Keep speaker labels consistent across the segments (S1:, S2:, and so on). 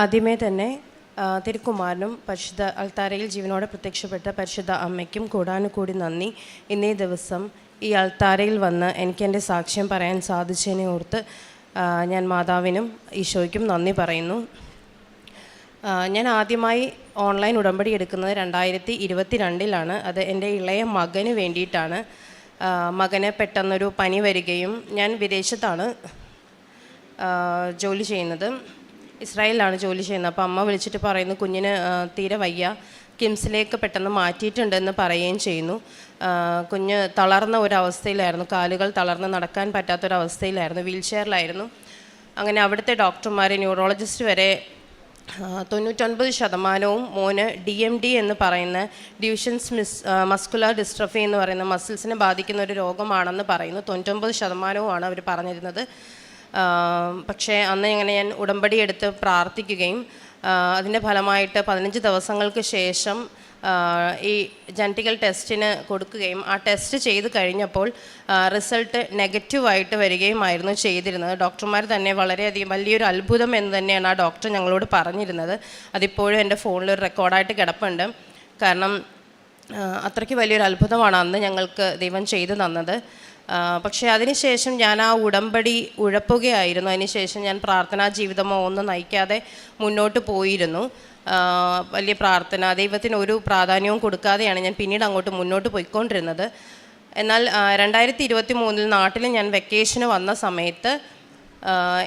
S1: ആദ്യമേ തന്നെ തിരുക്കുമാരനും പരിശുദ്ധ അൾത്താരയിൽ ജീവനോടെ പ്രത്യക്ഷപ്പെട്ട പരിശുദ്ധ അമ്മയ്ക്കും കൂടാനുകൂടി നന്ദി. ഇന്നേ ദിവസം ഈ അൾത്താരയിൽ വന്ന് എനിക്ക് എന്റെ സാക്ഷ്യം പറയാൻ സാധിച്ചതിനെ ഓർത്ത് ഞാൻ മാതാവിനും ഈശോയ്ക്കും നന്ദി പറയുന്നു. ഞാൻ ആദ്യമായി ഓൺലൈൻ ഉടമ്പടി എടുക്കുന്നത് രണ്ടായിരത്തി ഇരുപത്തി രണ്ടിലാണ് അത് എന്റെ ഇളയ മകന് വേണ്ടിയിട്ടാണ്. മകന് പെട്ടെന്നൊരു പനി വരികയും ഞാൻ വിദേശത്താണ് ജോലി ചെയ്യുന്നത്. ഇസ്രായേലിലാണ് ജോലി ചെയ്യുന്നത്. അപ്പോൾ അമ്മ വിളിച്ചിട്ട് പറയുന്നു കുഞ്ഞിന് തീരെ വയ്യ. കിംസിലേക്ക് പെട്ടെന്ന് മാറ്റിയിട്ടുണ്ടെന്ന് പറയുകയും ചെയ്യുന്നു. കുഞ്ഞ് തളർന്ന ഒരവസ്ഥയിലായിരുന്നു. കാലുകൾ തളർന്ന് നടക്കാൻ പറ്റാത്തൊരവസ്ഥയിലായിരുന്നു. വീൽ ചെയറിലായിരുന്നു അങ്ങനെ അവിടുത്തെ ഡോക്ടർമാർ ന്യൂറോളജിസ്റ്റ് വരെ തൊണ്ണൂറ്റൊൻപത് ശതമാനവും മോന് ഡി എം ഡി എന്ന് പറയുന്ന ഡിവിഷൻസ് മിസ് മസ്കുലർ ഡിസ്ട്രഫി എന്ന് പറയുന്ന മസിൽസിനെ ബാധിക്കുന്ന ഒരു രോഗമാണെന്ന് പറയുന്നു. തൊണ്ണൂറ്റൊമ്പത് ശതമാനവുമാണ് അവർ പറഞ്ഞിരുന്നത്. പക്ഷേ അന്ന് ഇങ്ങനെ ഞാൻ ഉടമ്പടി എടുത്ത് പ്രാർത്ഥിക്കുകയും അതിന്റെ ഫലമായിട്ട് പതിനഞ്ച് ദിവസങ്ങൾക്ക് ശേഷം ഈ ജനറ്റിക്കൽ ടെസ്റ്റിന് കൊടുക്കുകയും ആ ടെസ്റ്റ് ചെയ്ത് കഴിഞ്ഞപ്പോൾ റിസൾട്ട് നെഗറ്റീവായിട്ട് വരികയുമായിരുന്നു ചെയ്തിരുന്നത്. ഡോക്ടർമാർ തന്നെ വളരെയധികം വലിയൊരു അത്ഭുതം എന്ന് തന്നെയാണ് ആ ഡോക്ടർ ഞങ്ങളോട് പറഞ്ഞിരുന്നത്. അതിപ്പോഴും എന്റെ ഫോണിൽ ഒരു റെക്കോർഡായിട്ട് കിടപ്പുണ്ട്. കാരണം അത്രയ്ക്ക് വലിയൊരു അത്ഭുതമാണ് അന്ന് ഞങ്ങൾക്ക് ദൈവം ചെയ്തു തന്നത്. പക്ഷേ അതിനുശേഷം ഞാൻ ആ ഉടമ്പടി ഉഴപ്പുകയായിരുന്നു. അതിനുശേഷം ഞാൻ പ്രാർത്ഥനാ ജീവിതമോ ഒന്നും നയിക്കാതെ മുന്നോട്ട് പോയിരുന്നു. വലിയ പ്രാർത്ഥന ദൈവത്തിന് ഒരു പ്രാധാന്യവും കൊടുക്കാതെയാണ് ഞാൻ പിന്നീട് അങ്ങോട്ട് മുന്നോട്ട് പോയിക്കൊണ്ടിരുന്നത്. എന്നാൽ രണ്ടായിരത്തി ഇരുപത്തി മൂന്നിൽ നാട്ടിൽ ഞാൻ വെക്കേഷന് വന്ന സമയത്ത്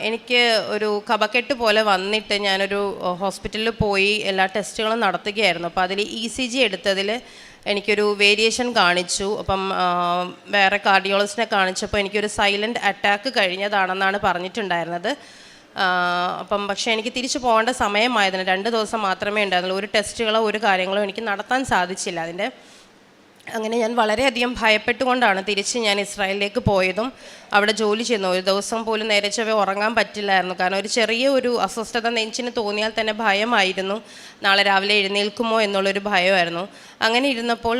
S1: എനിക്ക് ഒരു കപക്കെട്ട് പോലെ വന്നിട്ട് ഞാനൊരു ഹോസ്പിറ്റലിൽ പോയി എല്ലാ ടെസ്റ്റുകളും നടത്തുകയായിരുന്നു. അപ്പോൾ അതിൽ ഇ സി ജി എടുത്തതിൽ എനിക്കൊരു വേരിയേഷൻ കാണിച്ചു. അപ്പം വേറെ കാർഡിയോളജിസ്റ്റിനെ കാണിച്ചപ്പോൾ എനിക്കൊരു സൈലന്റ് അറ്റാക്ക് കഴിഞ്ഞതാണെന്നാണ് പറഞ്ഞിട്ടുണ്ടായിരുന്നത്. അപ്പം പക്ഷേ എനിക്ക് തിരിച്ചു പോകേണ്ട സമയമായതിന് രണ്ട് ദിവസം മാത്രമേ ഉണ്ടായിരുന്നുള്ളൂ. ഒരു ടെസ്റ്റുകളോ ഒരു കാര്യങ്ങളോ എനിക്ക് നടത്താൻ സാധിച്ചില്ല അതിന്റെ. അങ്ങനെ ഞാൻ വളരെയധികം ഭയപ്പെട്ടുകൊണ്ടാണ് തിരിച്ച് ഞാൻ ഇസ്രായേലിലേക്ക് പോയതും അവിടെ ജോലി ചെയ്യുന്നു ഒരു ദിവസം പോലും നേരെ ചൊവ്വെ ഉറങ്ങാൻ പറ്റില്ലായിരുന്നു. കാരണം ഒരു ചെറിയ ഒരു അസ്വസ്ഥത നെഞ്ചിന് തോന്നിയാൽ തന്നെ ഭയമായിരുന്നു. നാളെ രാവിലെ എഴുന്നേൽക്കുമോ എന്നുള്ളൊരു ഭയമായിരുന്നു. അങ്ങനെ ഇരുന്നപ്പോൾ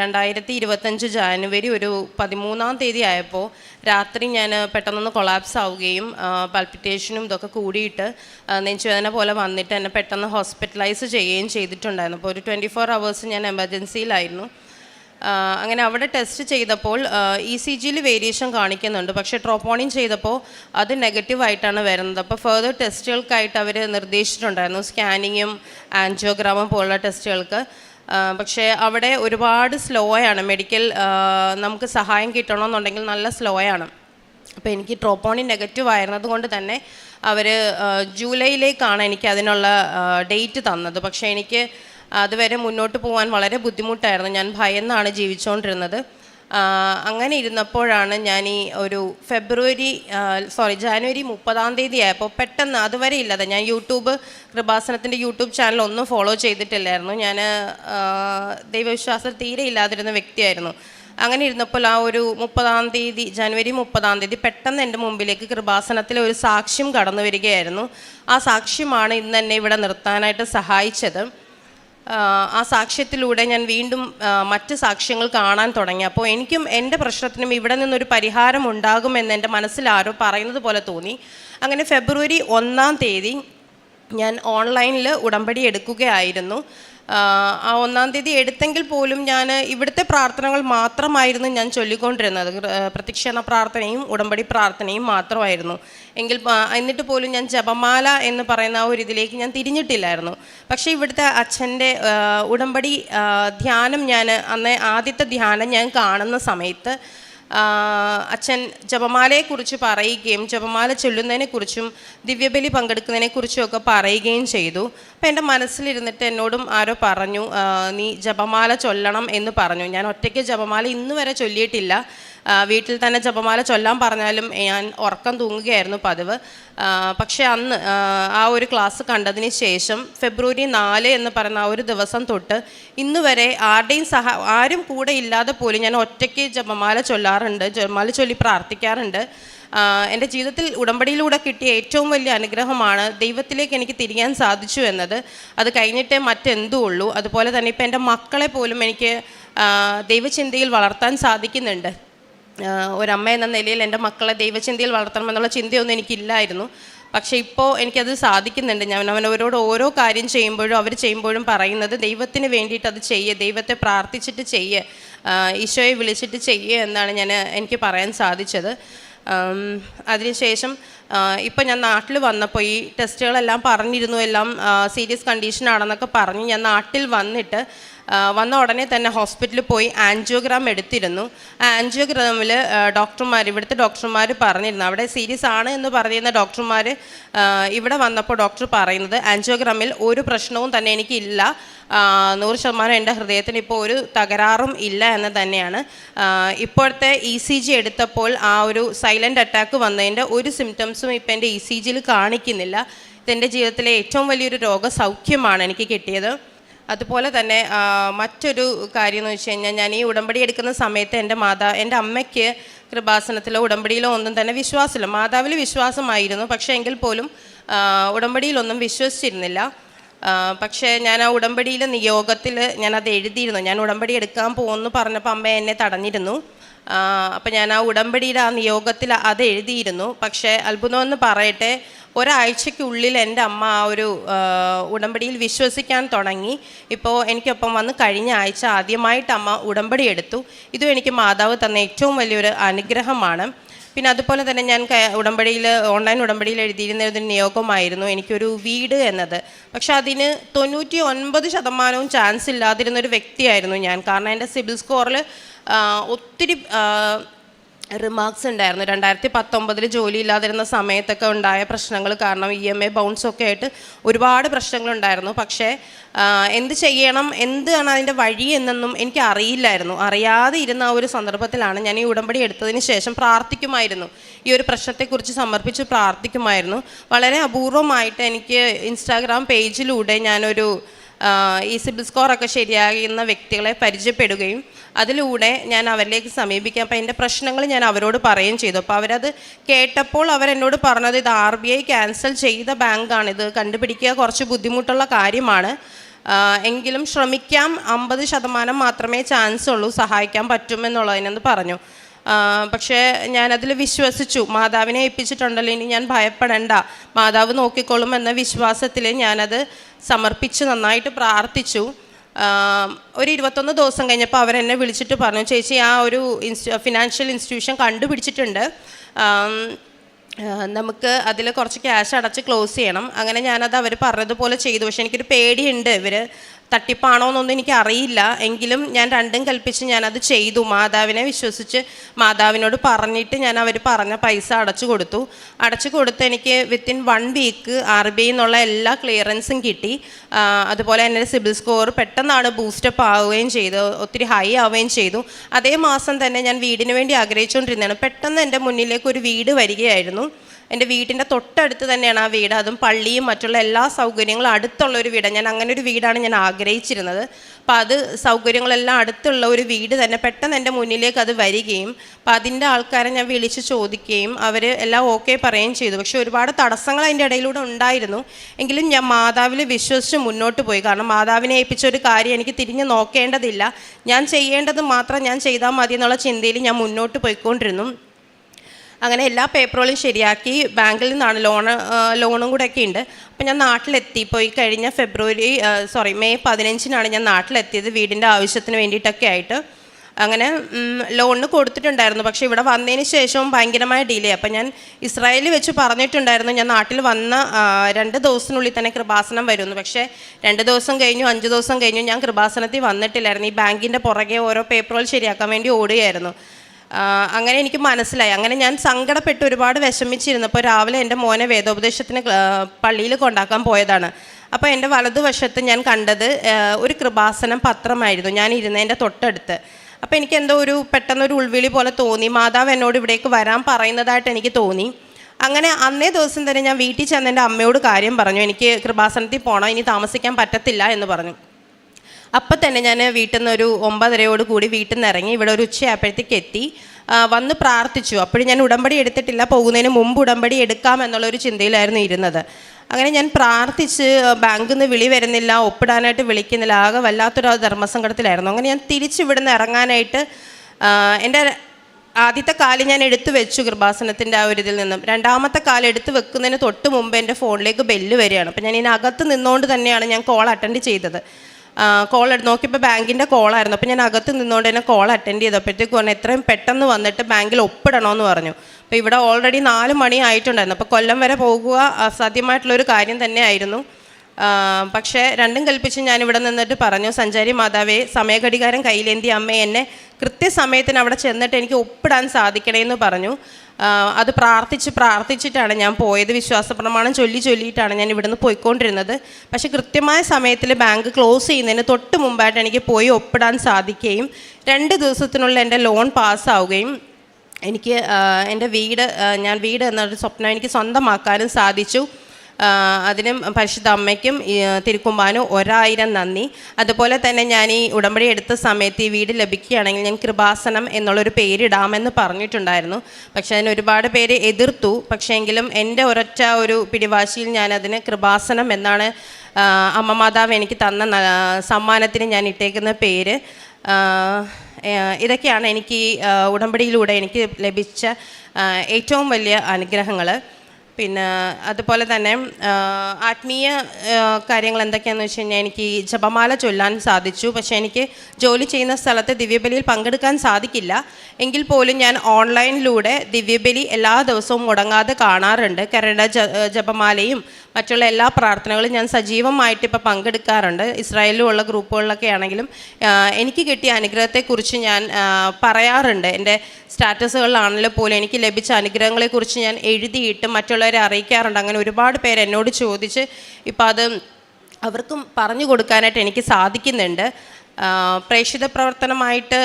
S1: രണ്ടായിരത്തി ഇരുപത്തഞ്ച് ജാനുവരി ഒരു പതിമൂന്നാം തീയതി ആയപ്പോൾ രാത്രി ഞാൻ പെട്ടെന്നൊന്ന് കൊളാപ്സ് ആവുകയും പൽപ്പിറ്റേഷനും ഇതൊക്കെ കൂടിയിട്ട് നെഞ്ചുവേദന പോലെ വന്നിട്ട് എന്നെ പെട്ടെന്ന് ഹോസ്പിറ്റലൈസ് ചെയ്യുകയും ചെയ്തിട്ടുണ്ടായിരുന്നു. അപ്പോൾ ഒരു ട്വന്റി ഫോർ അവേഴ്സ് ഞാൻ എമർജൻസിയിലായിരുന്നു അങ്ങനെ അവിടെ ടെസ്റ്റ് ചെയ്തപ്പോൾ ഇ സി ജിയിൽ വേരിയേഷൻ കാണിക്കുന്നുണ്ട്. പക്ഷേ ട്രോപ്പോണിൻ ചെയ്തപ്പോൾ അത് നെഗറ്റീവ് ആയിട്ടാണ് വരുന്നത്. അപ്പോൾ ഫെർദർ ടെസ്റ്റുകൾക്കായിട്ട് അവർ നിർദ്ദേശിച്ചിട്ടുണ്ടായിരുന്നു സ്കാനിങ്ങും ആൻജിയോഗ്രാമും പോലുള്ള ടെസ്റ്റുകൾക്ക് പക്ഷേ അവിടെ ഒരുപാട് സ്ലോ ആണ്. മെഡിക്കൽ നമുക്ക് സഹായം കിട്ടണമെന്നുണ്ടെങ്കിൽ നല്ല സ്ലോ ആണ്. അപ്പോൾ എനിക്ക് ട്രോപ്പോണി നെഗറ്റീവ് ആയിരുന്നത് കൊണ്ട് തന്നെ അവർ ജൂലൈയിലേക്കാണ് എനിക്ക് അതിനുള്ള ഡേറ്റ് തന്നത്. പക്ഷേ എനിക്ക് അതുവരെ മുന്നോട്ട് പോകാൻ വളരെ ബുദ്ധിമുട്ടായിരുന്നു. ഞാൻ ഭയന്നാണ് ജീവിച്ചുകൊണ്ടിരുന്നത് അങ്ങനെ ഇരുന്നപ്പോഴാണ് ഞാൻ ഈ ഒരു ഫെബ്രുവരി സോറി ജാനുവരി മുപ്പതാം തീയതി ആയപ്പോൾ പെട്ടെന്ന് അതുവരെ ഇല്ലാതെ ഞാൻ യൂട്യൂബ് കൃപാസനത്തിന്റെ യൂട്യൂബ് ചാനൽ ഒന്നും ഫോളോ ചെയ്തിട്ടില്ലായിരുന്നു. ഞാൻ ദൈവവിശ്വാസം തീരെ ഇല്ലാതിരുന്ന വ്യക്തിയായിരുന്നു. അങ്ങനെ ഇരുന്നപ്പോൾ ആ ഒരു മുപ്പതാം തീയതി ജനുവരി മുപ്പതാം തീയതി പെട്ടെന്ന് എന്റെ മുമ്പിലേക്ക് കൃപാസനത്തിലെ ഒരു സാക്ഷ്യം കടന്നു വരികയായിരുന്നു. ആ സാക്ഷ്യമാണ് ഇന്ന് എന്നെ ഇവിടെ നിർത്താനായിട്ട് സഹായിച്ചത്. ആ സാക്ഷ്യത്തിലൂടെ ഞാൻ വീണ്ടും മറ്റ് സാക്ഷ്യങ്ങൾ കാണാൻ തുടങ്ങി. അപ്പോൾ എനിക്കും എന്റെ പ്രശ്നത്തിനും ഇവിടെ നിന്നൊരു പരിഹാരം ഉണ്ടാകുമെന്ന് എന്റെ മനസ്സിൽ ആരോ പറയുന്നത് പോലെ തോന്നി. അങ്ങനെ ഫെബ്രുവരി ഒന്നാം തീയതി ഞാൻ ഓൺലൈനിൽ ഉടമ്പടി എടുക്കുകയായിരുന്നു. ആ ഒന്നാം തീയതി എടുത്തെങ്കിൽ പോലും ഞാൻ ഇവിടുത്തെ പ്രാർത്ഥനകൾ മാത്രമായിരുന്നു ഞാൻ ചൊല്ലിക്കൊണ്ടിരുന്നത്. പ്രത്യക്ഷണ പ്രാർത്ഥനയും ഉടമ്പടി പ്രാർത്ഥനയും മാത്രമായിരുന്നു. എങ്കിൽ എന്നിട്ട് പോലും ഞാൻ ജപമാല എന്ന് പറയുന്ന ആ ഒരു ഇതിലേക്ക് ഞാൻ തിരിഞ്ഞിട്ടില്ലായിരുന്നു. പക്ഷേ ഇവിടുത്തെ അച്ഛന്റെ ഉടമ്പടി ധ്യാനം ഞാൻ അന്ന് ആദ്യത്തെ ധ്യാനം ഞാൻ കാണുന്ന സമയത്ത് അച്ഛൻ ജപമാലയെക്കുറിച്ച് പറയുകയും ജപമാല ചൊല്ലുന്നതിനെക്കുറിച്ചും ദിവ്യബലി പങ്കെടുക്കുന്നതിനെക്കുറിച്ചും ഒക്കെ പറയുകയും ചെയ്തു. അപ്പം എന്റെ മനസ്സിലിരുന്നിട്ട് എന്നോടും ആരോ പറഞ്ഞു നീ ജപമാല ചൊല്ലണം എന്ന് പറഞ്ഞു. ഞാൻ ഒറ്റയ്ക്ക് ജപമാല ഇന്ന് വരെ ചൊല്ലിയിട്ടില്ല. വീട്ടിൽ തന്നെ ജപമാല ചൊല്ലാൻ പറഞ്ഞാലും ഞാൻ ഉറക്കം തൂങ്ങുകയായിരുന്നു പതിവ്. പക്ഷേ അന്ന് ആ, ഒരു ക്ലാസ് കണ്ടതിന് ശേഷം ഫെബ്രുവരി നാല് എന്ന് പറയുന്ന ആ ഒരു ദിവസം തൊട്ട് ഇന്ന് വരെ ആരുടെയും സഹ ആരും കൂടെ ഇല്ലാതെ പോലും ഞാൻ ഒറ്റയ്ക്ക് ജപമാല ചൊല്ലാറുണ്ട് ജപമാല ചൊല്ലി പ്രാർത്ഥിക്കാറുണ്ട്. എന്റെ ജീവിതത്തിൽ ഉടമ്പടിയിലൂടെ കിട്ടിയ ഏറ്റവും വലിയ അനുഗ്രഹമാണ് ദൈവത്തിലേക്ക് എനിക്ക് തിരിയാൻ സാധിച്ചു എന്നത്. അത് കഴിഞ്ഞിട്ടേ മറ്റെന്തും ഉള്ളൂ. അതുപോലെ തന്നെ ഇപ്പം എന്റെ മക്കളെ പോലും എനിക്ക് ദൈവചിന്തയിൽ വളർത്താൻ സാധിക്കുന്നുണ്ട്. ഒരമ്മ എന്ന നിലയിൽ എന്റെ മക്കളെ ദൈവചിന്തയിൽ വളർത്തണമെന്നുള്ള ചിന്തയൊന്നും എനിക്കില്ലായിരുന്നു. പക്ഷേ ഇപ്പോൾ എനിക്കത് സാധിക്കുന്നുണ്ട്. ഞാൻ അവനവരോട് ഓരോ കാര്യം ചെയ്യുമ്പോഴും അവർ ചെയ്യുമ്പോഴും പറയുന്നത് ദൈവത്തിന് വേണ്ടിയിട്ട് അത് ചെയ്യേ ദൈവത്തെ പ്രാർത്ഥിച്ചിട്ട് ചെയ്യേ ഈശോയെ വിളിച്ചിട്ട് ചെയ്യേ എന്നാണ് ഞാൻ എനിക്ക് പറയാൻ സാധിച്ചത്. അതിനുശേഷം ഇപ്പം ഞാൻ നാട്ടിൽ വന്നപ്പോൾ ഈ ടെസ്റ്റുകളെല്ലാം പറഞ്ഞിരുന്നു. എല്ലാം സീരിയസ് കണ്ടീഷനാണെന്നൊക്കെ പറഞ്ഞ് ഞാൻ നാട്ടിൽ വന്നിട്ട് വന്ന ഉടനെ തന്നെ ഹോസ്പിറ്റലിൽ പോയി ആൻജിയോഗ്രാം എടുത്തിരുന്നു. ആൻജിയോഗ്രാമിൽ ഡോക്ടർമാർ ഇവിടുത്തെ ഡോക്ടർമാർ പറഞ്ഞിരുന്നു. അവിടെ സീരിയസ് ആണ് എന്ന് പറഞ്ഞിരുന്ന ഡോക്ടർമാർ ഇവിടെ വന്നപ്പോൾ ഡോക്ടർ പറയുന്നത് ആൻജിയോഗ്രാമിൽ ഒരു പ്രശ്നവും തന്നെ എനിക്കില്ല. നൂറ് ശതമാനം എന്റെ ഹൃദയത്തിന് ഇപ്പോൾ ഒരു തകരാറും ഇല്ല എന്ന് തന്നെയാണ്. ഇപ്പോഴത്തെ ഇ സി ജി എടുത്തപ്പോൾ ആ ഒരു സൈലന്റ് അറ്റാക്ക് വന്നതിന്റെ ഒരു സിംറ്റംസും ഇപ്പോൾ എന്റെ ഇ സി ജിയിൽ കാണിക്കുന്നില്ല. ഇതെന്റെ ജീവിതത്തിലെ ഏറ്റവും വലിയൊരു രോഗസൗഖ്യമാണ് എനിക്ക് കിട്ടിയത്. അതുപോലെ തന്നെ മറ്റൊരു കാര്യം എന്ന് വെച്ച് കഴിഞ്ഞാൽ ഞാൻ ഈ ഉടമ്പടി എടുക്കുന്ന സമയത്ത് എന്റെ മാതാ എന്റെ അമ്മയ്ക്ക് കൃപാസനത്തിലോ ഉടമ്പടിയിലോ ഒന്നും തന്നെ വിശ്വാസമില്ല. മാതാവിൽ വിശ്വാസമായിരുന്നു പക്ഷേ എങ്കിൽ പോലും ഉടമ്പടിയിലൊന്നും വിശ്വസിച്ചിരുന്നില്ല. പക്ഷേ ഞാൻ ആ ഉടമ്പടിയിലെ നിയോഗത്തിൽ ഞാൻ അത് എഴുതിയിരുന്നു. ഞാൻ ഉടമ്പടി എടുക്കാൻ പോകുമെന്ന് പറഞ്ഞപ്പോൾ അമ്മ എന്നെ തടഞ്ഞിരുന്നു. അപ്പം ഞാൻ ആ ഉടമ്പടിയുടെ ആ നിയോഗത്തിൽ അത് എഴുതിയിരുന്നു. പക്ഷേ അത്ഭുതമെന്ന് പറയട്ടെ ഒരാഴ്ചയ്ക്കുള്ളിൽ എന്റെ അമ്മ ആ ഒരു ഉടമ്പടിയിൽ വിശ്വസിക്കാൻ തുടങ്ങി. ഇപ്പോൾ എനിക്കൊപ്പം വന്ന് കഴിഞ്ഞ ആഴ്ച ആദ്യമായിട്ട് അമ്മ ഉടമ്പടി എടുത്തു. ഇതും എനിക്ക് മാതാവ് തന്ന ഏറ്റവും വലിയൊരു അനുഗ്രഹമാണ്. പിന്നെ അതുപോലെ തന്നെ ഞാൻ ഉടമ്പടിയിൽ ഓൺലൈൻ ഉടമ്പടിയിൽ എഴുതിയിരുന്ന ഒരു നിയോഗമായിരുന്നു എനിക്കൊരു വീട് എന്നത്. പക്ഷെ അതിന് തൊണ്ണൂറ്റി ഒൻപത് ശതമാനവും ചാൻസ് ഇല്ലാതിരുന്ന ഒരു വ്യക്തിയായിരുന്നു ഞാൻ. കാരണം എന്റെ സിബിൽ സ്കോറിൽ ഒത്തിരി റിമാർക്സ് ഉണ്ടായിരുന്നു. രണ്ടായിരത്തി പത്തൊമ്പതിൽ ജോലി ഇല്ലാതിരുന്ന സമയത്തൊക്കെ ഉണ്ടായ പ്രശ്നങ്ങൾ കാരണം ഇ എം എ ബൗൺസൊക്കെ ആയിട്ട് ഒരുപാട് പ്രശ്നങ്ങളുണ്ടായിരുന്നു. പക്ഷേ എന്ത് ചെയ്യണം എന്താണ് അതിന്റെ വഴി എന്നൊന്നും എനിക്ക് അറിയില്ലായിരുന്നു. അറിയാതെ ഇരുന്ന ആ ഒരു സന്ദർഭത്തിലാണ് ഞാൻ ഈ ഉടമ്പടി എടുത്തതിന് ശേഷം പ്രാർത്ഥിക്കുമായിരുന്നു. ഈ ഒരു പ്രശ്നത്തെക്കുറിച്ച് സമർപ്പിച്ച് പ്രാർത്ഥിക്കുമായിരുന്നു. വളരെ അപൂർവമായിട്ട് എനിക്ക് ഇൻസ്റ്റാഗ്രാം പേജിലൂടെ ഞാനൊരു ഈ സിബിൽ സ്കോറൊക്കെ ശരിയാകുന്ന വ്യക്തികളെ പരിചയപ്പെടുകയും അതിലൂടെ ഞാൻ അവരിലേക്ക് സമീപിക്കാം. അപ്പം എന്റെ പ്രശ്നങ്ങൾ ഞാൻ അവരോട് പറയുകയും ചെയ്തു. അപ്പോൾ അവരത് കേട്ടപ്പോൾ അവരെന്നോട് പറഞ്ഞത് ഇത് ആർ ബി ഐ ക്യാൻസൽ ചെയ്ത ബാങ്കാണ്. ഇത് കണ്ടുപിടിക്കുക കുറച്ച് ബുദ്ധിമുട്ടുള്ള കാര്യമാണ്. എങ്കിലും ശ്രമിക്കാം. അമ്പത് ശതമാനം മാത്രമേ ചാൻസ് ഉള്ളൂ സഹായിക്കാൻ പറ്റുമെന്നുള്ളതിനെന്ന് പറഞ്ഞു. പക്ഷേ ഞാനതിൽ വിശ്വസിച്ചു. മാതാവിനെ ഏൽപ്പിച്ചിട്ടുണ്ടല്ലോ ഇനി ഞാൻ ഭയപ്പെടേണ്ട. മാതാവ് നോക്കിക്കൊള്ളും എന്ന വിശ്വാസത്തിൽ ഞാനത് സമർപ്പിച്ച് നന്നായിട്ട് പ്രാർത്ഥിച്ചു. ഒരു ഇരുപത്തൊന്ന് ദിവസം കഴിഞ്ഞപ്പോൾ അവരെന്നെ വിളിച്ചിട്ട് പറഞ്ഞു ചേച്ചി ആ ഒരു ഇൻസ്റ്റു ഫിനാൻഷ്യൽ ഇൻസ്റ്റിറ്റ്യൂഷൻ കണ്ടുപിടിച്ചിട്ടുണ്ട്. നമുക്ക് അതിൽ കുറച്ച് ക്യാഷ് അടച്ച് ക്ലോസ് ചെയ്യണം. അങ്ങനെ ഞാനത് അവർ പറഞ്ഞതുപോലെ ചെയ്തു. പക്ഷേ എനിക്കൊരു പേടിയുണ്ട് ഇവർ തട്ടിപ്പാണോ എന്നൊന്നും എനിക്ക് അറിയില്ല എങ്കിലും ഞാൻ രണ്ടും കൽപ്പിച്ച് ഞാനത് ചെയ്തു. മാതാവിനെ വിശ്വസിച്ച് മാതാവിനോട് പറഞ്ഞിട്ട് ഞാൻ അവർ പറഞ്ഞ പൈസ അടച്ചു കൊടുത്തു. അടച്ചു കൊടുത്ത് എനിക്ക് within one week R B I എന്നുള്ള എല്ലാ ക്ലിയറൻസും കിട്ടി. അതുപോലെ എന്റെ സിബിൽ സ്കോർ പെട്ടെന്നാണ് ബൂസ്റ്റപ്പ് ആവുകയും ചെയ്തു. ഒത്തിരി ഹൈ ആവുകയും ചെയ്തു. അതേ മാസം തന്നെ ഞാൻ വീടിന് വേണ്ടി ആഗ്രഹിച്ചുകൊണ്ടിരുന്നതാണ്. പെട്ടെന്ന് എന്റെ മുന്നിലേക്ക് ഒരു വീട് വരികയായിരുന്നു. എന്റെ വീടിന്റെ തൊട്ടടുത്ത് തന്നെയാണ് ആ വീട്. അതും പള്ളിയും മറ്റുള്ള എല്ലാ സൗകര്യങ്ങളും അടുത്തുള്ള ഒരു വീടാണ്. ഞാൻ അങ്ങനെ ഒരു വീടാണ് ഞാൻ ആഗ്രഹിച്ചിരുന്നത്. അപ്പം അത് സൗകര്യങ്ങളെല്ലാം അടുത്തുള്ള ഒരു വീട് തന്നെ പെട്ടെന്ന് എന്റെ മുന്നിലേക്ക് അത് വരികയും അപ്പം അതിന്റെ ആൾക്കാരെ ഞാൻ വിളിച്ച് ചോദിക്കുകയും അവർ എല്ലാം ഓക്കെ പറയുകയും ചെയ്തു. പക്ഷേ ഒരുപാട് തടസ്സങ്ങൾ അതിന്റെ ഇടയിലൂടെ ഉണ്ടായിരുന്നു. എങ്കിലും ഞാൻ മാതാവിൽ വിശ്വസിച്ച് മുന്നോട്ട് പോയി. കാരണം മാതാവിനെ ഏൽപ്പിച്ച ഒരു കാര്യം എനിക്ക് തിരിഞ്ഞ് നോക്കേണ്ടതില്ല. ഞാൻ ചെയ്യേണ്ടത് മാത്രം ഞാൻ ചെയ്താൽ മതി എന്നുള്ള ചിന്തയിൽ ഞാൻ മുന്നോട്ട് പോയിക്കൊണ്ടിരുന്നു. അങ്ങനെ എല്ലാ പേപ്പറുകളും ശരിയാക്കി ബാങ്കിൽ നിന്നാണ് ലോണ് ലോണും കൂടെ ഒക്കെ ഉണ്ട്. അപ്പം ഞാൻ നാട്ടിലെത്തി. പോയി കഴിഞ്ഞ ഫെബ്രുവരി സോറി മെയ് പതിനഞ്ചിനാണ് ഞാൻ നാട്ടിലെത്തിയത്. വീടിന്റെ ആവശ്യത്തിന് വേണ്ടിയിട്ടൊക്കെ ആയിട്ട്. അങ്ങനെ ലോണിന് കൊടുത്തിട്ടുണ്ടായിരുന്നു. പക്ഷേ ഇവിടെ വന്നതിന് ശേഷവും ഭയങ്കരമായ ഡിലേ അപ്പം ഞാൻ ഇസ്രായേലിൽ വെച്ച് പറഞ്ഞിട്ടുണ്ടായിരുന്നു ഞാൻ നാട്ടിൽ വന്ന രണ്ട് ദിവസത്തിനുള്ളിൽ തന്നെ കൃപാസനം വരുമെന്ന് പക്ഷേ രണ്ട് ദിവസം കഴിഞ്ഞു അഞ്ച് ദിവസം കഴിഞ്ഞു ഞാൻ കൃപാസനത്തിൽ വന്നിട്ടില്ലായിരുന്നു. ഈ ബാങ്കിന്റെ പുറകെ ഓരോ പേപ്പറുകൾ ശരിയാക്കാൻ വേണ്ടി ഓടുകയായിരുന്നു. അങ്ങനെ എനിക്ക് മനസ്സിലായി. അങ്ങനെ ഞാൻ സങ്കടപ്പെട്ട് ഒരുപാട് വിഷമിച്ചിരുന്നപ്പോൾ രാവിലെ എന്റെ മോനെ വേദോപദേശത്തിന് പള്ളിയിൽ കൊണ്ടാക്കാൻ പോയതാണ്. അപ്പോൾ എന്റെ വലതുവശത്ത് ഞാൻ കണ്ടത് ഒരു കൃപാസനം പത്രമായിരുന്നു. ഞാൻ ഇരുന്നതിന്റെ തൊട്ടടുത്ത്. അപ്പോൾ എനിക്ക് എന്തോ ഒരു പെട്ടെന്നൊരു ഉൾവിളി പോലെ തോന്നി. മാതാവ് എന്നോട് ഇവിടേക്ക് വരാൻ പറയുന്നതായിട്ട് എനിക്ക് തോന്നി. അങ്ങനെ അന്നേ ദിവസം തന്നെ ഞാൻ വീട്ടിൽ ചെന്ന് എന്റെ അമ്മയോട് കാര്യം പറഞ്ഞു. എനിക്ക് കൃപാസനത്തിൽ പോകണം ഇനി താമസിക്കാൻ പറ്റത്തില്ല എന്ന് പറഞ്ഞു. അപ്പം തന്നെ ഞാൻ വീട്ടിൽ നിന്ന് ഒരു ഒമ്പതരയോട് കൂടി വീട്ടിൽ നിന്ന് ഇറങ്ങി ഇവിടെ ഒരു ഉച്ചയായപ്പോഴത്തേക്ക് എത്തി. വന്ന് പ്രാർത്ഥിച്ചു. അപ്പോഴും ഞാൻ ഉടമ്പടി എടുത്തിട്ടില്ല. പോകുന്നതിന് മുമ്പ് ഉടമ്പടി എടുക്കാം എന്നുള്ളൊരു ചിന്തയിലായിരുന്നു ഇരുന്നത്. അങ്ങനെ ഞാൻ പ്രാർത്ഥിച്ച് ബാങ്കിൽ നിന്ന് വിളി വരുന്നില്ല ഒപ്പിടാനായിട്ട് വിളിക്കുന്നില്ല. ആകെ വല്ലാത്തൊരു ധർമ്മസങ്കടത്തിലായിരുന്നു. അങ്ങനെ ഞാൻ തിരിച്ചിവിടുന്ന് ഇറങ്ങാനായിട്ട് എന്റെ ആദ്യത്തെ കാൽ ഞാൻ എടുത്തു വെച്ചു കൃപാസനത്തിന്റെ ആ ഒരു ഇതിൽ നിന്നും. രണ്ടാമത്തെ കാൽ എടുത്ത് വെക്കുന്നതിന് തൊട്ട് മുമ്പ് എന്റെ ഫോണിലേക്ക് ബെല്ല് വരികയാണ്. അപ്പം ഞാൻ ഇതിനകത്ത് നിന്നുകൊണ്ട് തന്നെയാണ് ഞാൻ കോൾ അറ്റൻഡ് ചെയ്തത്. കോൾ നോക്കിയപ്പോൾ ബാങ്കിന്റെ കോളായിരുന്നു അപ്പോൾ ഞാൻ അകത്ത് നിന്നുകൊണ്ട് തന്നെ കോൾ അറ്റൻഡ് ചെയ്തപ്പോഴത്തേക്ക് പറഞ്ഞു എത്രയും പെട്ടെന്ന് വന്നിട്ട് ബാങ്കിൽ ഒപ്പിടണമെന്ന് പറഞ്ഞു. അപ്പോൾ ഇവിടെ ഓൾറെഡി നാല് മണി ആയിട്ടുണ്ടായിരുന്നു. അപ്പോൾ കൊല്ലം വരെ പോകുക അസാധ്യമായിട്ടുള്ളൊരു കാര്യം തന്നെയായിരുന്നു. പക്ഷേ രണ്ടും കൽപ്പിച്ച് ഞാൻ ഇവിടെ നിന്നിട്ട് പറഞ്ഞു സഞ്ചാരി മാതാവേ സമയഘടികാരം കയ്യിലേന്തി അമ്മ എന്നെ കൃത്യസമയത്തിന് അവിടെ ചെന്നിട്ട് എനിക്ക് ഒപ്പിടാൻ സാധിക്കണേ എന്ന് പറഞ്ഞു. അത് പ്രാർത്ഥിച്ച് പ്രാർത്ഥിച്ചിട്ടാണ് ഞാൻ പോയത്. വിശ്വാസ പ്രമാണം ചൊല്ലി ചൊല്ലിയിട്ടാണ് ഞാൻ ഇവിടുന്ന് പോയിക്കൊണ്ടിരുന്നത്. പക്ഷേ കൃത്യമായ സമയത്തിൽ ബാങ്ക് ക്ലോസ് ചെയ്യുന്നതിന് തൊട്ട് മുമ്പായിട്ട് എനിക്ക് പോയി ഒപ്പിടാൻ സാധിക്കുകയും രണ്ട് ദിവസത്തിനുള്ളിൽ എന്റെ ലോൺ പാസ്സാവുകയും എനിക്ക് എന്റെ വീട് ഞാൻ വീട് എന്നൊരു സ്വപ്നം എനിക്ക് സ്വന്തമാക്കാനും സാധിച്ചു. അതിനും പരിശുദ്ധ അമ്മയ്ക്കും തിരുക്കുമ്പാനും ഒരായിരം നന്ദി. അതുപോലെ തന്നെ ഞാൻ ഈ ഉടമ്പടി എടുത്ത സമയത്ത് ഈ വീട് ലഭിക്കുകയാണെങ്കിൽ ഞാൻ കൃപാസനം എന്നുള്ളൊരു പേരിടാമെന്ന് പറഞ്ഞിട്ടുണ്ടായിരുന്നു. പക്ഷേ അതിന് ഒരുപാട് പേര് എതിർത്തു. പക്ഷേങ്കിലും എന്റെ ഒരൊറ്റ ഒരു പിടിവാശിയിൽ ഞാൻ കൃപാസനം എന്നാണ് അമ്മ മാതാവ് എനിക്ക് തന്ന സമ്മാനത്തിന് ഞാൻ ഇട്ടേക്കുന്ന പേര്. ഇതൊക്കെയാണ് എനിക്ക് ഉടമ്പടിയിലൂടെ എനിക്ക് ലഭിച്ച ഏറ്റവും വലിയ അനുഗ്രഹങ്ങൾ പിന്നെ അതുപോലെ തന്നെ ആത്മീയ കാര്യങ്ങൾ എന്തൊക്കെയാണെന്ന് വെച്ച് കഴിഞ്ഞാൽ എനിക്ക് ജപമാല ചൊല്ലാൻ സാധിച്ചു. പക്ഷേ എനിക്ക് ജോലി ചെയ്യുന്ന സ്ഥലത്ത് ദിവ്യബലിയിൽ പങ്കെടുക്കാൻ സാധിക്കില്ല. എങ്കിൽ പോലും ഞാൻ ഓൺലൈനിലൂടെ ദിവ്യബലി എല്ലാ ദിവസവും മുടങ്ങാതെ കാണാറുണ്ട്. കരട ജപമാലയും മറ്റുള്ള എല്ലാ പ്രാർത്ഥനകളും ഞാൻ സജീവമായിട്ട് ഇപ്പോൾ പങ്കെടുക്കാറുണ്ട്. ഇസ്രായേലിലുള്ള ഗ്രൂപ്പുകളിലൊക്കെ ആണെങ്കിലും എനിക്ക് കിട്ടിയ അനുഗ്രഹത്തെക്കുറിച്ച് ഞാൻ പറയാറുണ്ട്. എന്റെ സ്റ്റാറ്റസുകളിലാണെങ്കിലും പോലും എനിക്ക് ലഭിച്ച അനുഗ്രഹങ്ങളെക്കുറിച്ച് ഞാൻ എഴുതിയിട്ട് മറ്റുള്ളവരെ അറിയിക്കാറുണ്ട്. അങ്ങനെ ഒരുപാട് പേര് എന്നോട് ചോദിച്ച് ഇപ്പം അത് അവർക്കും പറഞ്ഞു കൊടുക്കാനായിട്ട് എനിക്ക് സാധിക്കുന്നുണ്ട്. പ്രേക്ഷിത പ്രവർത്തനമായിട്ട്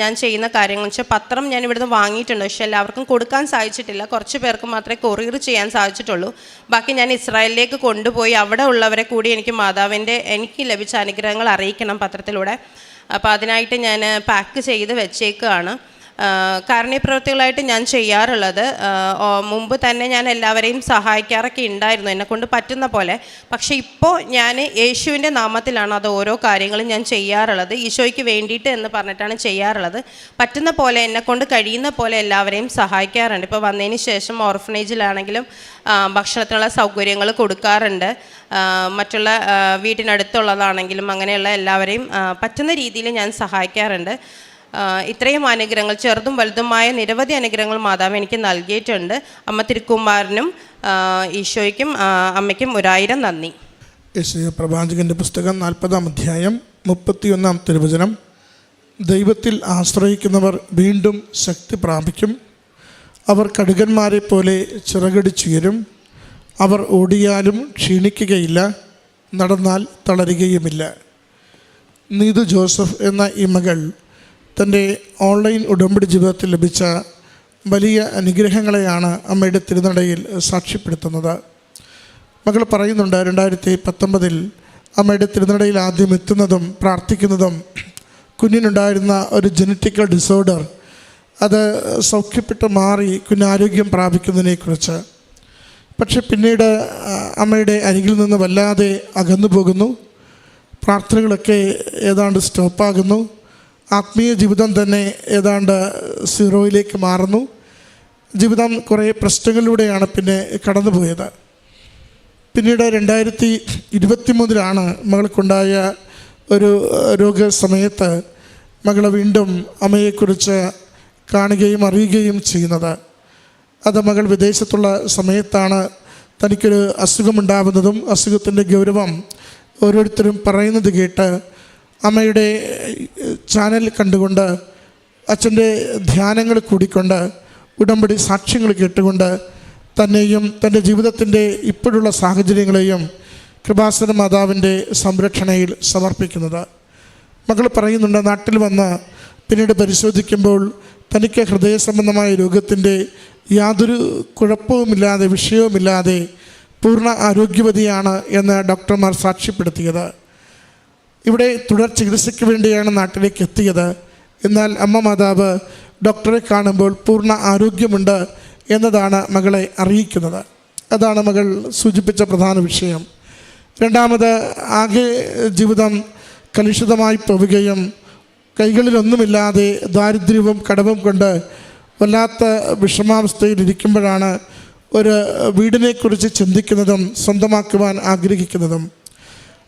S1: ഞാൻ ചെയ്യുന്ന കാര്യങ്ങൾ വെച്ചാൽ പത്രം ഞാൻ ഇവിടുന്ന് വാങ്ങിയിട്ടുണ്ട്. പക്ഷേ എല്ലാവർക്കും കൊടുക്കാൻ സാധിച്ചിട്ടില്ല. കുറച്ച് പേർക്ക് മാത്രമേ കൊറിയർ ചെയ്യാൻ സാധിച്ചിട്ടുള്ളൂ. ബാക്കി ഞാൻ ഇസ്രായേലിലേക്ക് കൊണ്ടുപോയി അവിടെ ഉള്ളവരെ കൂടി എനിക്ക് മാതാവിന്റെ എനിക്ക് ലഭിച്ച അനുഗ്രഹങ്ങൾ അറിയിക്കണം പത്രത്തിലൂടെ. അപ്പോൾ അതിനായിട്ട് ഞാൻ പാക്ക് ചെയ്ത് വെച്ചേക്കുകയാണ് കാരുണ്യപ്രവൃത്തികളായിട്ട് ഞാൻ ചെയ്യാറുള്ളത്. മുമ്പ് തന്നെ ഞാൻ എല്ലാവരെയും സഹായിക്കാറൊക്കെ ഉണ്ടായിരുന്നു എന്നെക്കൊണ്ട് പറ്റുന്ന പോലെ. പക്ഷേ ഇപ്പോൾ ഞാൻ യേശുവിന്റെ നാമത്തിലാണ് അത് ഓരോ കാര്യങ്ങളും ഞാൻ ചെയ്യാറുള്ളത്. ഈശോയ്ക്ക് വേണ്ടിയിട്ട് എന്ന് പറഞ്ഞിട്ടാണ് ചെയ്യാറുള്ളത്. പറ്റുന്ന പോലെ എന്നെക്കൊണ്ട് കഴിയുന്ന പോലെ എല്ലാവരെയും സഹായിക്കാറുണ്ട്. ഇപ്പോൾ വന്നതിന് ശേഷം ഓർഫനേജിലാണെങ്കിലും ഭക്ഷണത്തിനുള്ള സൗകര്യങ്ങൾ കൊടുക്കാറുണ്ട്. മറ്റുള്ള വീട്ടിനടുത്തുള്ളതാണെങ്കിലും അങ്ങനെയുള്ള എല്ലാവരെയും പറ്റുന്ന രീതിയിൽ ഞാൻ സഹായിക്കാറുണ്ട്. ഇത്രയും അനുഗ്രഹങ്ങൾ ചെറുതും വലുതുമായ നിരവധി അനുഗ്രഹങ്ങൾ മാതാവ് എനിക്ക് നൽകിയിട്ടുണ്ട്. അമ്മ തിരുക്കുമാരനും ഈശോയ്ക്കും അമ്മയ്ക്കും ഒരായിരം നന്ദി.
S2: പ്രഭാചകന്റെ പുസ്തകം നാൽപ്പതാം അധ്യായം മുപ്പത്തിയൊന്നാം തിരുവചനം. ദൈവത്തിൽ ആശ്രയിക്കുന്നവർ വീണ്ടും ശക്തി പ്രാപിക്കും. അവർ കടുകന്മാരെ പോലെ ചിറകടിച്ചുയരും. അവർ ഓടിയാലും ക്ഷീണിക്കുകയില്ല. നടന്നാൽ തളരുകയുമില്ല. നീതു ജോസഫ് എന്ന ഈ മകൾ തന്റെ ഓൺലൈൻ ഉടമ്പടി ജീവിതത്തിൽ ലഭിച്ച വലിയ അനുഗ്രഹങ്ങളെയാണ് അമ്മയുടെ തിരുനടയിൽ സാക്ഷ്യപ്പെടുത്തുന്നത്. മകൾ പറയുന്നുണ്ട് രണ്ടായിരത്തി പത്തൊമ്പതിൽ അമ്മയുടെ തിരുനടയിൽ ആദ്യം എത്തുന്നതും പ്രാർത്ഥിക്കുന്നതും കുഞ്ഞിനുണ്ടായിരുന്ന ഒരു ജനറ്റിക്കൽ ഡിസോർഡർ അത് സൗഖ്യപ്പെട്ട് മാറി കുഞ്ഞ് ആരോഗ്യം പ്രാപിക്കുന്നതിനെക്കുറിച്ച്. പക്ഷെ പിന്നീട് അമ്മയുടെ അരികിൽ നിന്ന് വല്ലാതെ അകന്നു പോകുന്നു പ്രാർത്ഥനകളൊക്കെ ഏതാണ്ട് സ്റ്റോപ്പാകുന്നു. ആത്മീയ ജീവിതം തന്നെ ഏതാണ്ട് സീറോയിലേക്ക് മാറുന്നു. ജീവിതം കുറേ പ്രശ്നങ്ങളിലൂടെയാണ് പിന്നെ കടന്നുപോയത്. പിന്നീട് രണ്ടായിരത്തി ഇരുപത്തി മൂന്നിലാണ് മകൾക്കുണ്ടായ ഒരു രോഗസമയത്ത് മകളെ വീണ്ടും അമ്മയെക്കുറിച്ച് കാണുകയും അറിയുകയും ചെയ്യുന്നത്. അത് മകൾ വിദേശത്തുള്ള സമയത്താണ് തനിക്കൊരു അസുഖമുണ്ടാവുന്നതും അസുഖത്തിന്റെ ഗൗരവം ഓരോരുത്തരും പറയുന്നത് കേട്ട് അമ്മയുടെ ചാനൽ കണ്ടുകൊണ്ട് അച്ഛന്റെ ധ്യാനങ്ങൾ കൂടിക്കൊണ്ട് ഉടമ്പടി സാക്ഷ്യങ്ങൾ കേട്ടുകൊണ്ട് തന്നെയും തന്റെ ജീവിതത്തിന്റെ ഇപ്പോഴുള്ള സാഹചര്യങ്ങളെയും കൃപാസന മാതാവിന്റെ സംരക്ഷണയിൽ സമർപ്പിക്കുന്നത്. മകൾ പറയുന്നുണ്ട് നാട്ടിൽ വന്ന് പിന്നീട് പരിശോധിക്കുമ്പോൾ തനിക്ക് ഹൃദയ സംബന്ധമായ രോഗത്തിന്റെ യാതൊരു കുഴപ്പവുമില്ലാതെ വിഷയവുമില്ലാതെ പൂർണ ആരോഗ്യവതിയാണ് എന്ന് ഡോക്ടർമാർ സാക്ഷ്യപ്പെടുത്തിയത്. ഇവിടെ തുടർ ചികിത്സയ്ക്ക് വേണ്ടിയാണ് നാട്ടിലേക്ക് എത്തിയത്. എന്നാൽ അമ്മ മാതാവ് ഡോക്ടറെ കാണുമ്പോൾ പൂർണ ആരോഗ്യമുണ്ട് എന്നതാണ് മകളെ അറിയിക്കുന്നത്. അതാണ് മകൾ സൂചിപ്പിച്ച പ്രധാന വിഷയം. രണ്ടാമത് ആകെ ജീവിതം കലുഷിതമായി പോവുകയും കൈകളിലൊന്നുമില്ലാതെ ദാരിദ്ര്യവും കടവും കൊണ്ട് വല്ലാത്ത വിഷമാവസ്ഥയിലിരിക്കുമ്പോഴാണ് ഒരു വീടിനെക്കുറിച്ച് ചിന്തിക്കുന്നതും സ്വന്തമാക്കുവാൻ ആഗ്രഹിക്കുന്നതും.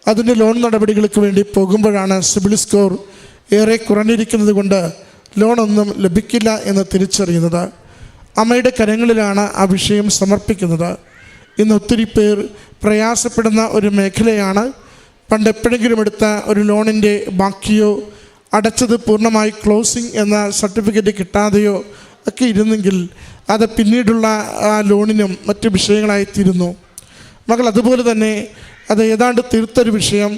S2: അതിന്റെ ലോൺ നടപടികൾക്ക് വേണ്ടി പോകുമ്പോഴാണ് സിബിൽ സ്കോർ ഏറെ കുറഞ്ഞിരിക്കുന്നത് കൊണ്ട് ലോണൊന്നും ലഭിക്കില്ല എന്ന് തിരിച്ചറിയുന്നത്. അമ്മയുടെ കരങ്ങളിലാണ് ആ വിഷയം സമർപ്പിക്കുന്നത്. ഇന്ന് ഒത്തിരി പേർ പ്രയാസപ്പെടുന്ന ഒരു മേഖലയാണ്. പണ്ട് എപ്പോഴെങ്കിലും എടുത്ത ഒരു ലോണിന്റെ ബാക്കിയോ അടച്ചത് പൂർണമായി ക്ലോസിംഗ് എന്ന സർട്ടിഫിക്കറ്റ് കിട്ടാതെയോ ഒക്കെ ഇരുന്നെങ്കിൽ അത് പിന്നീടുള്ള ആ ലോണിനും മറ്റു വിഷയങ്ങളായിത്തീരുന്നു മകൾ അതുപോലെ തന്നെ അത് ഏതാണ്ട് തീർത്തൊരു വിഷയം.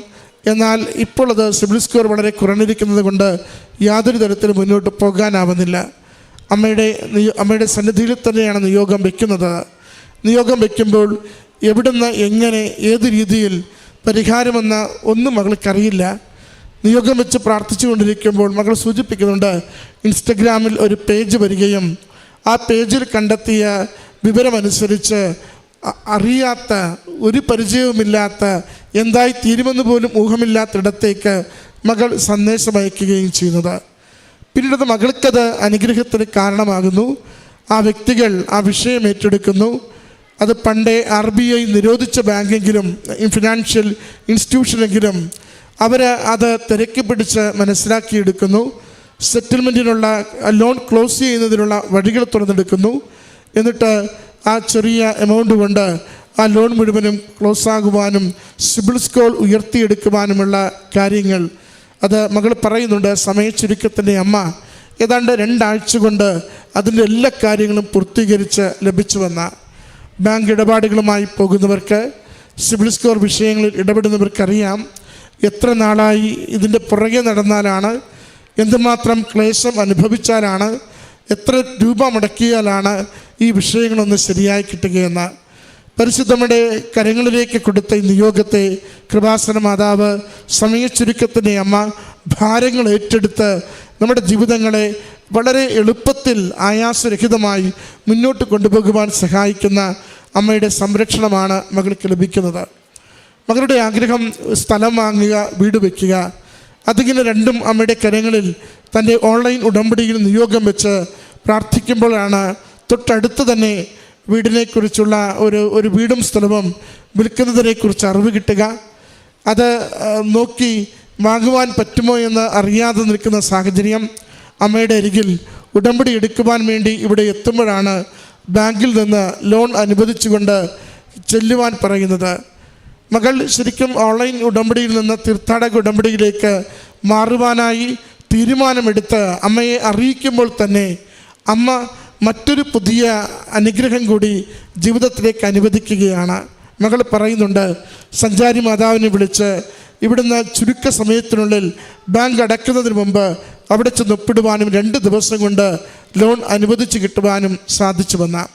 S2: എന്നാൽ ഇപ്പോൾ അത് സിബിൽ സ്കോർ വളരെ കുറഞ്ഞിരിക്കുന്നത് കൊണ്ട് യാതൊരു തരത്തിലും മുന്നോട്ട് പോകാനാവുന്നില്ല. അമ്മയുടെ അമ്മയുടെ സന്നിധിയിൽ തന്നെയാണ് നിയോഗം വയ്ക്കുന്നത് നിയോഗം വയ്ക്കുമ്പോൾ എവിടുന്ന് എങ്ങനെ ഏത് രീതിയിൽ പരിഹാരമെന്ന് ഒന്നും മകൾക്കറിയില്ല. നിയോഗം വെച്ച് പ്രാർത്ഥിച്ചു കൊണ്ടിരിക്കുമ്പോൾ മകൾ സൂചിപ്പിക്കുന്നുണ്ട് ഇൻസ്റ്റഗ്രാമിൽ ഒരു പേജ് വരികയും ആ പേജിൽ കണ്ടെത്തിയ വിവരമനുസരിച്ച് അറിയാത്ത ഒരു പരിചയവുമില്ലാത്ത എന്തായി തീരുമെന്ന് പോലും ഊഹമില്ലാത്തിടത്തേക്ക് മകൾ സന്ദേശം അയക്കുകയും ചെയ്യുന്നത്. പിന്നീട് മകൾക്കത് അനുഗ്രഹത്തിന് കാരണമാകുന്നു. ആ വ്യക്തികൾ ആ വിഷയം ഏറ്റെടുക്കുന്നു. അത് പണ്ടേ ആർ ബി ഐ നിരോധിച്ച ബാങ്കെങ്കിലും ഫിനാൻഷ്യൽ ഇൻസ്റ്റിറ്റ്യൂഷനെങ്കിലും അവർ അത് തിരക്കി പിടിച്ച് മനസ്സിലാക്കിയെടുക്കുന്നു. സെറ്റിൽമെന്റിനുള്ള ലോൺ ക്ലോസ് ചെയ്യുന്നതിനുള്ള വഴികൾ തുറന്നെടുക്കുന്നു. എന്നിട്ട് ആ ചെറിയ എമൗണ്ട് കൊണ്ട് ആ ലോൺ മുഴുവനും ക്ലോസ് ആകുവാനും സിബിൾ സ്കോർ ഉയർത്തിയെടുക്കുവാനുമുള്ള കാര്യങ്ങൾ. അത് മകൾ പറയുന്നുണ്ട് സമയ ചുരുക്കത്തിന്റെ അമ്മ. ഏതാണ്ട് രണ്ടാഴ്ച കൊണ്ട് അതിന്റെ എല്ലാ കാര്യങ്ങളും പൂർത്തീകരിച്ച് ലഭിച്ചുവെന്ന ബാങ്ക് ഇടപാടുകളുമായി പോകുന്നവർക്ക് സിബിൽ സ്കോർ വിഷയങ്ങളിൽ ഇടപെടുന്നവർക്കറിയാം എത്ര നാളായി ഇതിന്റെ പുറകെ നടന്നാലാണ് എന്തുമാത്രം ക്ലേശം അനുഭവിച്ചാലാണ് എത്ര രൂപ മുടക്കിയാലാണ് ഈ വിഷയങ്ങളൊന്ന് ശരിയായി കിട്ടുകയെന്ന്. പരിശുദ്ധമ്മയുടെ കരങ്ങളിലേക്ക് കൊടുത്ത ഈ നിയോഗത്തെ കൃപാസന മാതാവ് സമയച്ചുരുക്കത്തിന്റെ അമ്മ ഭാരങ്ങൾ ഏറ്റെടുത്ത് നമ്മുടെ ജീവിതങ്ങളെ വളരെ എളുപ്പത്തിൽ ആയാസരഹിതമായി മുന്നോട്ട് കൊണ്ടുപോകുവാൻ സഹായിക്കുന്ന അമ്മയുടെ സംരക്ഷണമാണ് മകൾക്ക് ലഭിക്കുന്നത്. മകളുടെ ആഗ്രഹം സ്ഥലം വാങ്ങുക വീട് വയ്ക്കുക അതിങ്ങനെ രണ്ടും അമ്മയുടെ കരങ്ങളിൽ തന്റെ ഓൺലൈൻ ഉടമ്പടിയിൽ നിയോഗം വെച്ച് പ്രാർത്ഥിക്കുമ്പോഴാണ് തൊട്ടടുത്ത് തന്നെ വീടിനെക്കുറിച്ചുള്ള ഒരു ഒരു വീടും സ്ഥലവും വിൽക്കുന്നതിനെക്കുറിച്ച് അറിവ് കിട്ടുക. അത് നോക്കി വാങ്ങുവാൻ പറ്റുമോ എന്ന് അറിയാതെ നിൽക്കുന്ന സാഹചര്യം അമ്മയുടെ അരികിൽ ഉടമ്പടി എടുക്കുവാൻ വേണ്ടി ഇവിടെ എത്തുമ്പോഴാണ് ബാങ്കിൽ നിന്ന് ലോൺ അനുവദിച്ചുകൊണ്ട് ചെല്ലുവാൻ പറയുന്നത്. മകൾ ശരിക്കും ഓൺലൈൻ ഉടമ്പടിയിൽ നിന്ന് തീർത്ഥാടക ഉടമ്പടിയിലേക്ക് മാറുവാനായി തീരുമാനമെടുത്ത് അമ്മയെ അറിയിക്കുമ്പോൾ തന്നെ അമ്മ മറ്റൊരു പുതിയ അനുഗ്രഹം കൂടി ജീവിതത്തിലേക്ക് അനുവദിക്കുകയാണ്. മകൾ പറയുന്നുണ്ട് സഞ്ചാരി മാതാവിനെ വിളിച്ച് ഇവിടുന്ന് ചുരുക്ക സമയത്തിനുള്ളിൽ ബാങ്ക് അടയ്ക്കുന്നതിന് മുമ്പ് അവിടെ ചെന്ന് ഒപ്പിടുവാനും രണ്ട് ദിവസം കൊണ്ട് ലോൺ അനുവദിച്ച് കിട്ടുവാനും സാധിച്ചു വന്ന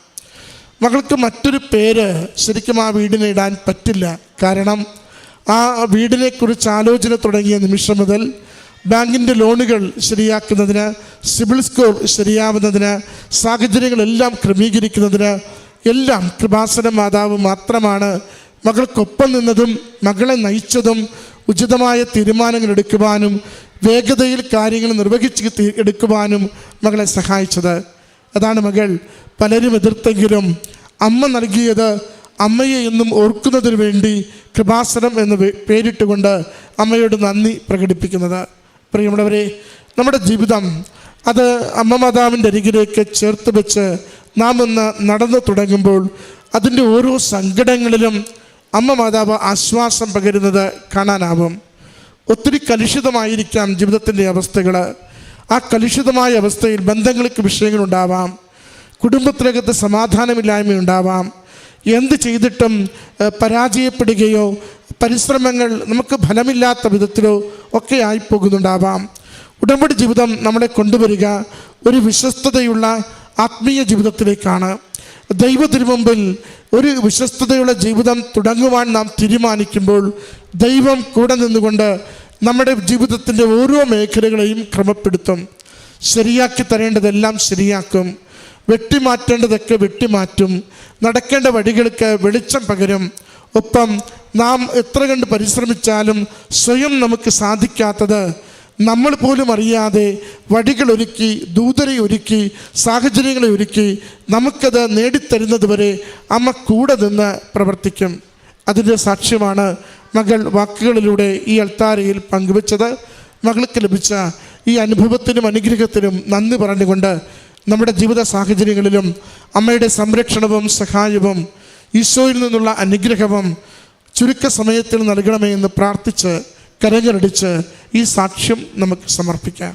S2: മകൾക്ക് മറ്റൊരു പേര് ശരിക്കും ആ വീടിന് ഇടാൻ പറ്റില്ല. കാരണം ആ വീടിനെക്കുറിച്ച് ആലോചന തുടങ്ങിയ നിമിഷം മുതൽ ബാങ്കിന്റെ ലോണുകൾ ശരിയാക്കുന്നതിന് സിബിൽ സ്കോർ ശരിയാവുന്നതിന് സാഹചര്യങ്ങളെല്ലാം ക്രമീകരിക്കുന്നതിന് എല്ലാം കൃപാസന മാതാവ് മാത്രമാണ് മകൾക്കൊപ്പം നിന്നതും മകളെ നയിച്ചതും ഉചിതമായ തീരുമാനങ്ങൾ എടുക്കുവാനും വേഗതയിൽ കാര്യങ്ങൾ നിർവഹിച്ച് എടുക്കുവാനും മകളെ സഹായിച്ചത്. അതാണ് മകൾ പലരും എതിർത്തെങ്കിലും അമ്മ നൽകിയത് അമ്മയെ എന്നും ഓർക്കുന്നതിന് വേണ്ടി കൃപാസനം എന്ന് പേരിട്ടുകൊണ്ട് അമ്മയോട് നന്ദി പ്രകടിപ്പിക്കുന്നത്. പ്രിയമുള്ളവരെ നമ്മുടെ ജീവിതം അത് അമ്മ മാതാവിന്റെ അരികിലേക്ക് ചേർത്ത് വെച്ച് നാം ഒന്ന് നടന്നു തുടങ്ങുമ്പോൾ അതിന്റെ ഓരോ സങ്കടങ്ങളിലും അമ്മ മാതാവ് ആശ്വാസം പകരുന്നത് കാണാനാവും. ഒത്തിരി കലുഷിതമായിരിക്കാം ജീവിതത്തിന്റെ അവസ്ഥകൾ. ആ കലുഷിതമായ അവസ്ഥയിൽ ബന്ധങ്ങൾക്ക് വിഷയങ്ങളുണ്ടാവാം. കുടുംബത്തിനകത്ത് സമാധാനമില്ലായ്മ ഉണ്ടാവാം എന്ത് ചെയ്തിട്ടും പരാജയപ്പെടുകയോ പരിശ്രമങ്ങൾ നമുക്ക് ഫലമില്ലാത്ത വിധത്തിലോ ഒക്കെ ആയിപ്പോകുന്നുണ്ടാവാം. ഉടമ്പടി ജീവിതം നമ്മളെ കൊണ്ടുവരിക ഒരു വിശ്വസ്തതയുള്ള ആത്മീയ ജീവിതത്തിലേക്കാണ്. ദൈവ തിരുമുമ്പിൽ ഒരു വിശ്വസ്തതയുള്ള ജീവിതം തുടങ്ങുവാൻ നാം തീരുമാനിക്കുമ്പോൾ ദൈവം കൂടെ നിന്നുകൊണ്ട് നമ്മുടെ ജീവിതത്തിന്റെ ഓരോ മേഖലകളെയും ക്രമപ്പെടുത്തും. ശരിയാക്കി തരേണ്ടതെല്ലാം ശരിയാക്കും. വെട്ടിമാറ്റേണ്ടതൊക്കെ വെട്ടിമാറ്റും നടക്കേണ്ട വഴികൾക്ക് വെളിച്ചം പകരും. ഒപ്പം നാം എത്ര കണ്ട് പരിശ്രമിച്ചാലും സ്വയം നമുക്ക് സാധിക്കാത്തത് നമ്മൾ പോലും അറിയാതെ വഴികളൊരുക്കി ദൂതരെ ഒരുക്കി സാഹചര്യങ്ങളെ ഒരുക്കി നമുക്കത് നേടിത്തരുന്നത് വരെ അമ്മ കൂടെ നിന്ന് പ്രവർത്തിക്കും. അതിന്റെ സാക്ഷ്യമാണ് മകൾ വാക്കുകളിലൂടെ ഈ അൾത്താരയിൽ പങ്കുവച്ചത്. മകൾക്ക് ലഭിച്ച ഈ അനുഭവത്തിനും അനുഗ്രഹത്തിനും നന്ദി പറഞ്ഞുകൊണ്ട് നമ്മുടെ ജീവിത സാഹചര്യങ്ങളിലും അമ്മയുടെ സംരക്ഷണവും സഹായവും ഈശോയിൽ നിന്നുള്ള അനുഗ്രഹവും ചുരുക്ക സമയത്തിൽ നൽകണമേ എന്ന് പ്രാർത്ഥിച്ച് കരഞ്ഞടിച്ച് ഈ സാക്ഷ്യം നമുക്ക് സമർപ്പിക്കാം.